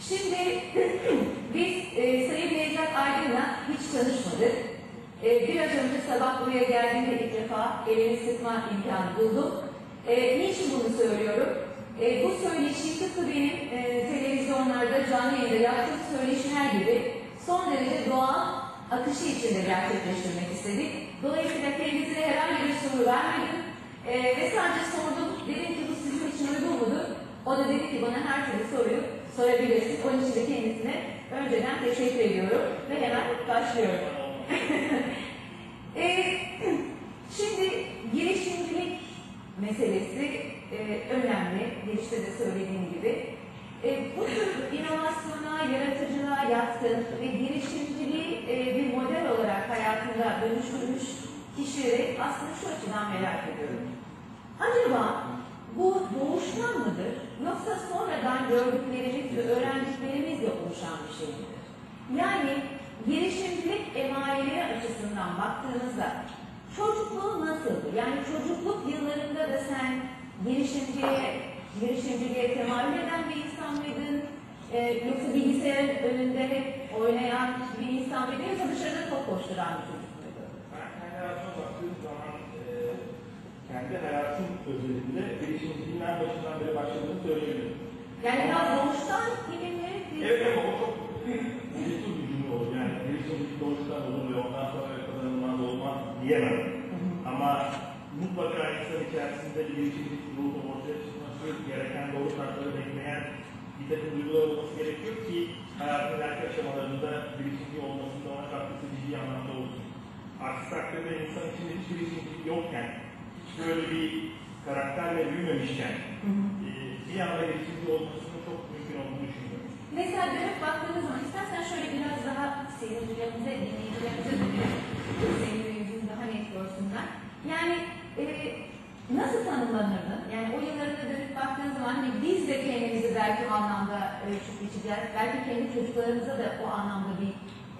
Şimdi biz e, Sayın Nevzat Aydın'la hiç tanışmadık. E, biraz önce sabah buraya geldiğimde ilk defa elini sıkma imkanı buldum. E, niçin bunu söylüyorum? E, bu söyleşi tıpkı benim e, televizyonlarda canlı yayında yaptığım söyleşiler gibi son derece doğal akışı içinde gerçekleştirmek istedik. Dolayısıyla kendisine herhangi bir soru vermedim. E, ve sadece sordum. Dedim ki bu sizin için uygun mudur? O da dedi ki bana her türlü soruyu sorabilirsin. Onun için de kendisine önceden teşekkür ediyorum ve hemen başlıyorum. e, şimdi girişimcilik meselesi e, önemli. Girişte de söylediğim gibi. E, bu tür inovasyona, yaratıcılığa yatkın ve girişimciliği e, bir model olarak hayatında dönüştürmüş kişileri aslında şu açıdan merak ediyorum. Acaba bu doğuştan mıdır yoksa sonradan gördüklerimiz ve öğrendiklerimizle oluşan bir şey midir? Yani girişimcilik emareleri açısından baktığınızda çocukluğu nasıldı? Yani çocukluk yıllarında da sen girişimciliğe, girişimciliğe temayül eden bir insan mıydın? Ee, yoksa bilgisayarın önünde hep oynayan bir insan mıydın? Yoksa dışarıda top koşturan bir çocuk muydun? Ben kendi hayatıma baktığım zaman kendi hayatım özelinde girişimciliğin en başından beri başladığını söyleyebilirim. Yani biraz doğuştan gibi mi? Evet ama o çok bir cümle olur. Yani girişimcilik doğuştan olur ve ondan sonra kazanılmaz olmaz diyemem. Ama mutlaka insan içerisinde bir girişimcilik ruhu ortaya çıkması gereken doğru şartları bekleyen bir takım duygular olması gerekiyor ki hayatın ileriki aşamalarında girişimci olmasında ona katkısı ciddi anlamda olsun. Aksi takdirde insan içinde hiç girişimcilik yokken, hiç böyle bir karakterle büyümemişken e, bir anda olmasının çok mümkün olduğunu düşünüyorum. Mesela dönüp baktığınız zaman istersen şöyle biraz daha seyircilerimize, dinleyicilerimize dönüp senin yüzünü daha net görsünler. Yani e, nasıl tanımlanırdın? Yani o yıllarına dönüp baktığın zaman hani biz de kendimizi belki o anlamda ölçüp biçeceğiz. Belki kendi çocuklarımıza da o anlamda bir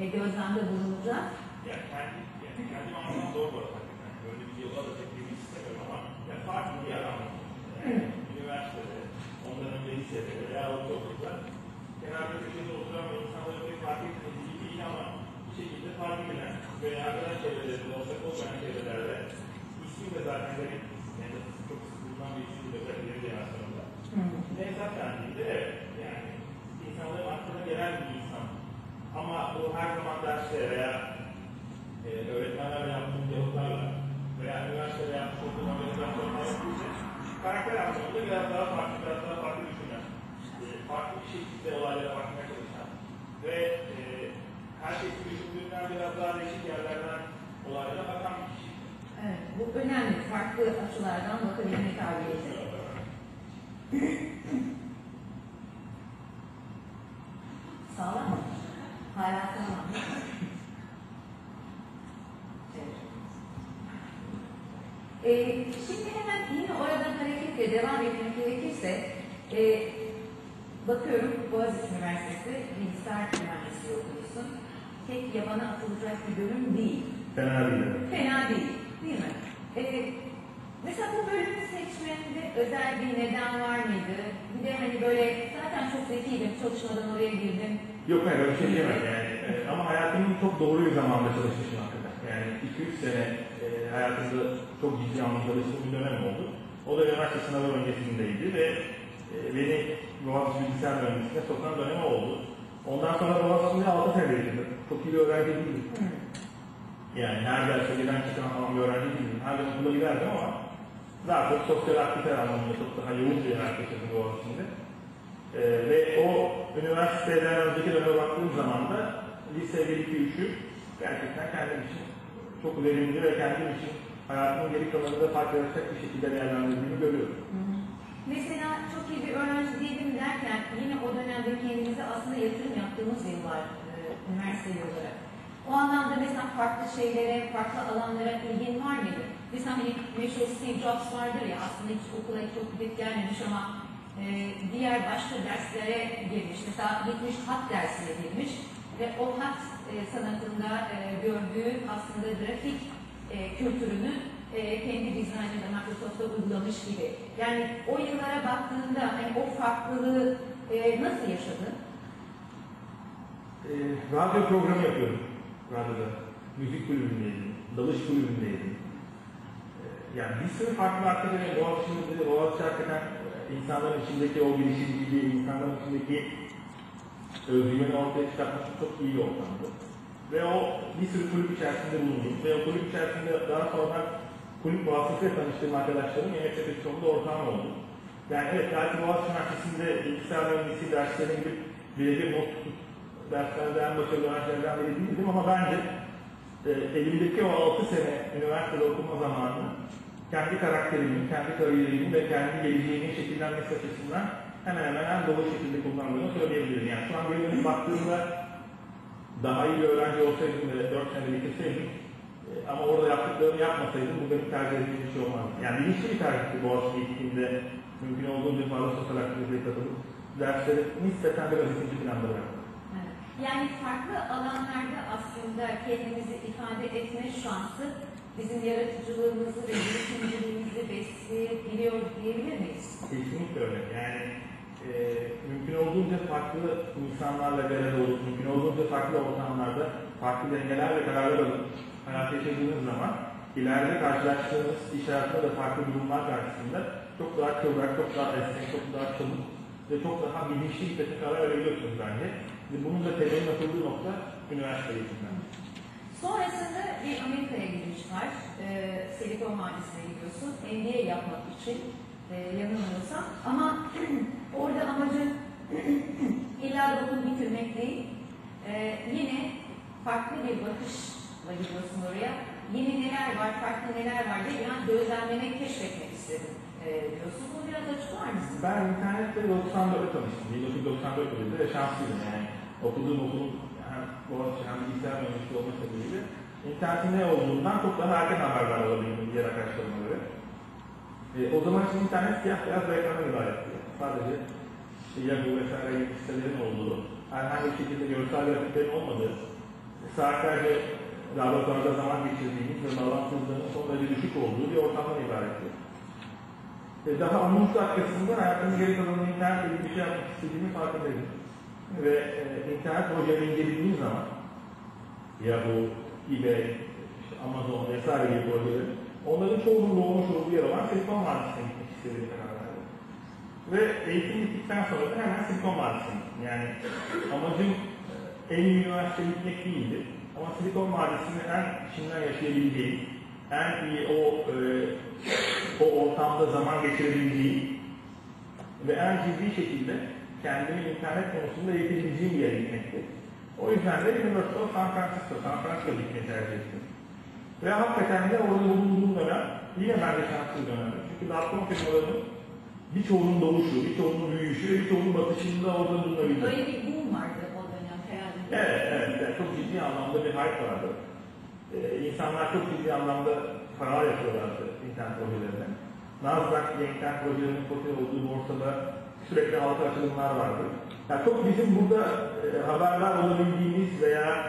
e, gözlemde bulunacağız. Yani kendi, yani kendi anlamda zor bu arada. Yani böyle bir yıla da çektiğimi istemiyorum ama yani farklı bir yer anlamda. Yani üniversitede, lisede veya ortaokulda genelde köşede oturan ve insanların pek fark etmediği değil ama bir şekilde fark edilen ve arkadaş çevrelerinde, ortak olmayan çevrelerde ismi de zaten benim yani çok sık bulunan bir isim de özellikle jenerasyonunda. Nevzat dendiğinde evet bu önemli. Farklı açılardan bakabilme kabiliyeti. Sağlam mı? Hala sağlam. Evet. Ee, şimdi hemen yine oradan hareketle devam etmek gerekirse e, bakıyorum Boğaziçi Üniversitesi Bilgisayar Mühendisliği okuyorsun. Tek yabana atılacak bir bölüm değil. Fena değil. Fena değil, değil mi? Ee, mesela bu bölümü seçmende özel bir neden var mıydı? Bir de hani böyle zaten çok zekiydim, çalışmadan oraya girdim. Yok hayır öyle bir şey diyemem yani. E, ama hayatımın çok doğru bir zamanda çalışmışım hakikaten. Yani 2-3 sene e, hayatımda çok ciddi anlamda çalıştığım bir dönem oldu. O da üniversite sınavı öncesindeydi ve e, beni Boğaziçi Bilgisayar Mühendisliğine sokan dönemi oldu. Ondan sonra Boğaziçi'nde 6 sene. Çok iyi bir öğrenci değildim. Yani derse giden çıkan falan bir öğrenci değildim. Her gün okula giderdim ama daha çok sosyal aktiviteler anlamında çok daha yoğun bir üniversite yaşadım Boğaziçi'nde. Ee, ve o üniversiteden önceki döneme baktığım zaman da lise 1 2 3'ü gerçekten kendim için çok verimli ve kendim için hayatımın geri kalanında fark yaratacak bir şekilde değerlendirdiğimi görüyorum. Mesela çok iyi bir öğrenci değilim derken yine o dönemde kendimize aslında yatırım yaptığımız yıllar e, üniversite yılları. O anlamda mesela farklı şeylere, farklı alanlara ilgin var mıydı? Mesela hani meşhur Steve Jobs vardır ya aslında hiç okula çok gidip gelmemiş ama e, diğer başka derslere girmiş. Mesela gitmiş hat dersine girmiş ve o hat e, sanatında e, gördüğü aslında grafik e, kültürünü e, kendi dizaynında Microsoft'ta uygulamış gibi. Yani o yıllara baktığında hani o farklılığı e, nasıl yaşadın? e, radyo programı yapıyorum radyoda. Müzik kulübündeydim, dalış kulübündeydim. E, yani bir sürü farklı aktivite, Boğaziçi'nde, Boğaziçi hakikaten e, insanların içindeki o girişimciliği, insanların içindeki özgüveni ortaya çıkartması çok iyi bir ortamdı. Ve o bir sürü kulüp içerisinde bulundum. Ve o kulüp içerisinde daha sonra kulüp vasıtasıyla tanıştığım arkadaşlarım yemek sonunda ortağım oldu. Yani evet belki Boğaziçi Üniversitesi'nde bilgisayar mühendisliği derslerine gidip birebir not tutup derslerde en başarılı öğrencilerden biri değildim ama bence e, elimdeki o 6 sene üniversitede okuma zamanını kendi karakterimin, kendi kariyerimin ve kendi geleceğimin şekillenmesi açısından hemen hemen en dolu şekilde kullandığımı söyleyebilirim. Yani şu an geri dönüp baktığımda daha iyi bir öğrenci olsaydım ve 4 sene bitirseydim e, ama orada yaptıklarımı yapmasaydım bu benim tercih ettiğim bir şey olmazdı. Yani bilinçli bir tercihti Boğaziçi gittiğimde mümkün olduğunca fazla sosyal aktiviteye katılıp dersleri nispeten biraz ikinci planda bıraktım. Yani farklı alanlarda aslında kendimizi ifade etme şansı bizim yaratıcılığımızı ve girişimciliğimizi besleyebiliyor diyebilir miyiz? Kesinlikle öyle. Yani e, mümkün olduğunca farklı insanlarla bir arada olup, mümkün olduğunca farklı ortamlarda farklı dengeler ve kararlar alıp hayat yaşadığınız zaman ileride karşılaştığınız iş hayatında da farklı durumlar karşısında çok daha kıvrak, çok daha esnek, çok daha çabuk ve çok daha bilinçli bir karar verebiliyorsunuz bence. Ve bunun da temelin atıldığı nokta üniversite eğitimden. Sonrasında bir Amerika'ya gidiş var. Ee, Silikon Vadisi'ne gidiyorsun. MBA yapmak için e, yanılmıyorsam. Ama orada amacın illa okul bitirmek değil. Ee, yine farklı bir bakışla gidiyorsun oraya. Yeni neler var, farklı neler var diye yani gözlemlemek, keşfetmek istedim e, diyorsun. Bunu biraz açıklar mısın? Ben internette 94'te tanıştım. 1994 yılında şanslıydım yani. Okuduğum okulun hem Boğaziçi hem bilgisayar mühendisliği olma sebebiyle internetin ne olduğundan çok daha erken haberler alabildim diğer arkadaşlarıma. E, o zaman için internet siyah beyaz ekrandan ibaretti. Sadece işte Yahoo vesaire gibi sitelerin olduğu, herhangi bir şekilde görsel grafiklerin olmadığı, saatlerce laboratuvarda zaman geçirdiğimiz ve bağlantılığının son derece düşük olduğu bir ortamdan ibaretti. E, daha 10. dakikasında hayatımın geri kalanını internetle ilgili bir şey yapmak istediğimi farkındaydım. Ve e, internet projelerini incelediğim zaman Yahoo, eBay, işte Amazon vesaire gibi projeleri onların çoğunun doğmuş olduğu yer olan Silikon Vadisi'ne gitmek istediğimi karar. Ve eğitim bittikten sonra da hemen Silikon Vadisi'ne. Yani amacım e, en iyi üniversiteye gitmek değildi. Ama Silikon Vadisi'ni en içinden yaşayabileceğim, en iyi o e, o ortamda zaman geçirebileceğim ve en ciddi şekilde kendimi internet konusunda eğitebileceğim bir yere gitmekti. O yüzden de University of San Francisco, San Francisco gitmeyi tercih ettim. Ve hakikaten de orada bulunduğum dönem yine bence şanslı bir dönemdi. Çünkü dağıtma firmalarının birçoğunun doğuşu, birçoğunun büyüyüşü birçoğunun batışında orada bulunabildi. Böyle bir boom vardı o dönem herhalde. Evet, evet, evet. Çok ciddi anlamda bir hype vardı. Ee, insanlar çok ciddi anlamda para yapıyorlardı internet projelerine. Nasdaq internet projelerinin popüler olduğu borsada sürekli halka açılımlar vardı. Yani çok bizim burada e, haberler olabildiğimiz veya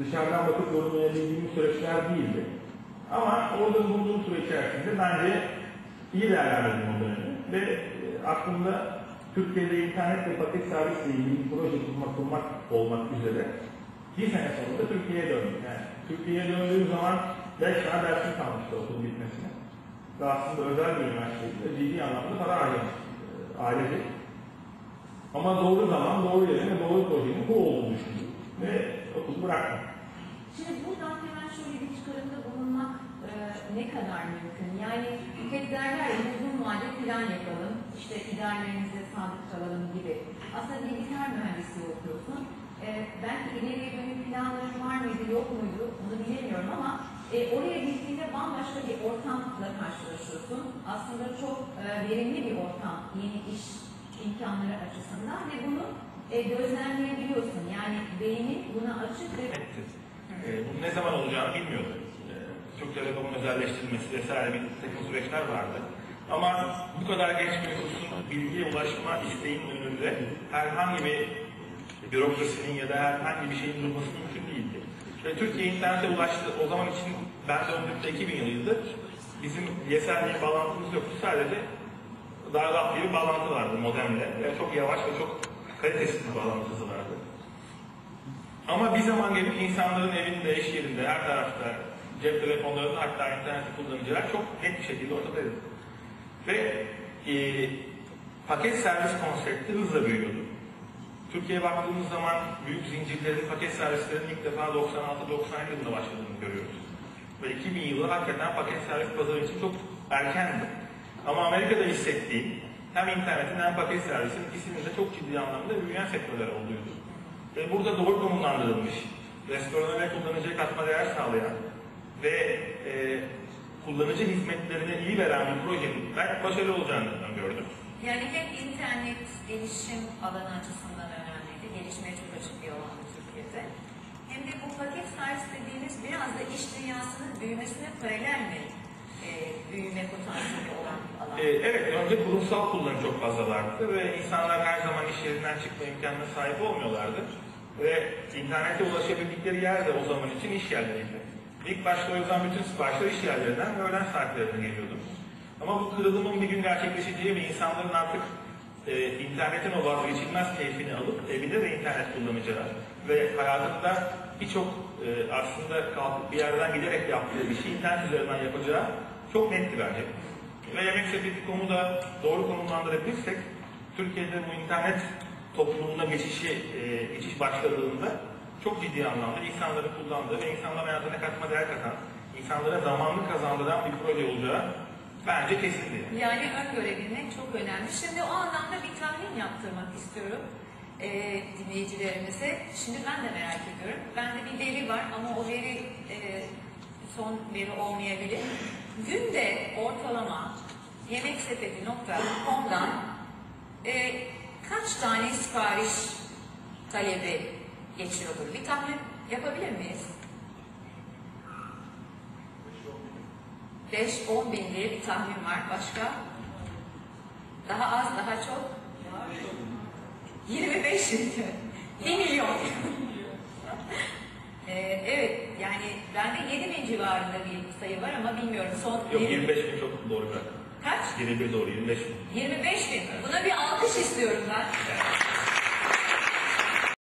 dışarıdan bakıp yorumlayabildiğimiz süreçler değildi. Ama orada bulunduğum süre içerisinde bence iyi değerlendirdim o dönemi. Ve e, aklımda Türkiye'de internet ve paket servisle ilgili proje kurmak, kurmak olmak üzere bir sene sonra da Türkiye'ye döndüm. Yani Türkiye'ye döndüğüm zaman 5 tane dersim kalmıştı okul bitmesine. Ve aslında özel bir üniversitede ciddi anlamda para harcamış e, ailece. Ama doğru zaman, doğru yerine, doğru projenin bu olduğunu düşündüm. Ve okulu bıraktım. Şimdi buradan hemen şöyle bir çıkarımda bulunmak e, ne kadar mümkün? Yani hep derler ya uzun vade plan yapalım, işte ideallerimize sadık kalalım gibi. Aslında bilgisayar mühendisliği okuyorsun. E, belki ileriye dönük planların var mıydı, yok muydu bunu bilemiyorum ama e, oraya gittiğinde bambaşka bir ortamla karşılaşıyorsun. Aslında çok e, verimli bir ortam, yeni iş imkanları açısından ve bunu e, gözlemleyebiliyorsun. Yani beynin buna açık ve Ee, bunun ne zaman olacağını bilmiyorduk. Ee, Türk Telekom'un özelleştirilmesi vesaire bir takım süreçler vardı. Ama bu kadar genç bir nüfusun bilgiye ulaşma isteğinin önünde herhangi bir bürokrasinin ya da herhangi bir şeyin durması mümkün değildi. Ve Türkiye internete ulaştı. O zaman için ben döndüğümde 2000 yılıydı. Bizim diye bağlantımız yoktu. Sadece daha bir bağlantı vardı modemle. Ve çok yavaş ve çok kalitesiz bir bağlantı hızı vardı. Ama bir zaman gelip insanların evinde, iş yerinde, her tarafta cep telefonlarında hatta internet kullanıcılar çok net bir şekilde ortadaydı. Ve e, paket servis konsepti hızla büyüyordu. Türkiye'ye baktığımız zaman büyük zincirlerin paket servislerinin ilk defa 96-97 yılında başladığını görüyoruz. Ve 2000 yılı hakikaten paket servis pazarı için çok erkendi. Ama Amerika'da hissettiğim hem internetin hem paket servisin ikisinin de çok ciddi anlamda büyüyen sektörler olduğuydu. Ve burada doğru konumlandırılmış, restorana ve kullanıcıya katma değer sağlayan ve e, kullanıcı hizmetlerine iyi veren bir projenin ben başarılı olacağını gördüm. Yani hem internet gelişim alanı açısından önemliydi, gelişmeye çok açık bir alan Türkiye'de. Hem de bu paket servis dediğimiz biraz da iş dünyasının büyümesine paralel mi e, büyüme potansiyeli olan alan? Ee, evet, önce kurumsal kullanım çok fazla vardı ve insanlar her zaman iş yerinden çıkma imkanına sahip olmuyorlardı. Ve internete ulaşabildikleri yer de o zaman için iş yerleriydi. İlk başta o yüzden bütün siparişler iş yerlerinden ve öğlen saatlerine geliyordu. Ama bu kırılımın bir gün gerçekleşeceği ve insanların artık e, internetin o vazgeçilmez keyfini alıp evinde de internet kullanacağı ve hayatında birçok e, aslında kalkıp bir yerden giderek yaptığı bir şey internet üzerinden yapacağı çok netti bence. Ve yemek sepeti.com'u da doğru konumlandırabilirsek Türkiye'de bu internet toplumuna geçişi, e, geçiş başladığında çok ciddi anlamda insanların kullandığı ve insanların hayatına katma değer katan, insanlara zamanlı kazandıran bir proje olacağı bence kesindi. Yani öngörebilmek çok önemli. Şimdi o anlamda bir tahmin yaptırmak istiyorum e, dinleyicilerimize. Şimdi ben de merak ediyorum. Bende bir veri var ama o veri e, son veri olmayabilir. Günde ortalama yemeksepeti.com'dan e, kaç tane sipariş talebi geçiyordur? Bir tahmin yapabilir miyiz? 5-10 bin diye bir tahmin var. Başka? Daha az, daha çok? 25 bin. 1 milyon. Ee, evet, yani bende 7 bin civarında bir sayı var ama bilmiyorum. Son Yok yirmi- 25 bin çok doğru bir rakam. Kaç? 21 doğru 25 bin. 25 bin. Buna bir alkış istiyorum ben.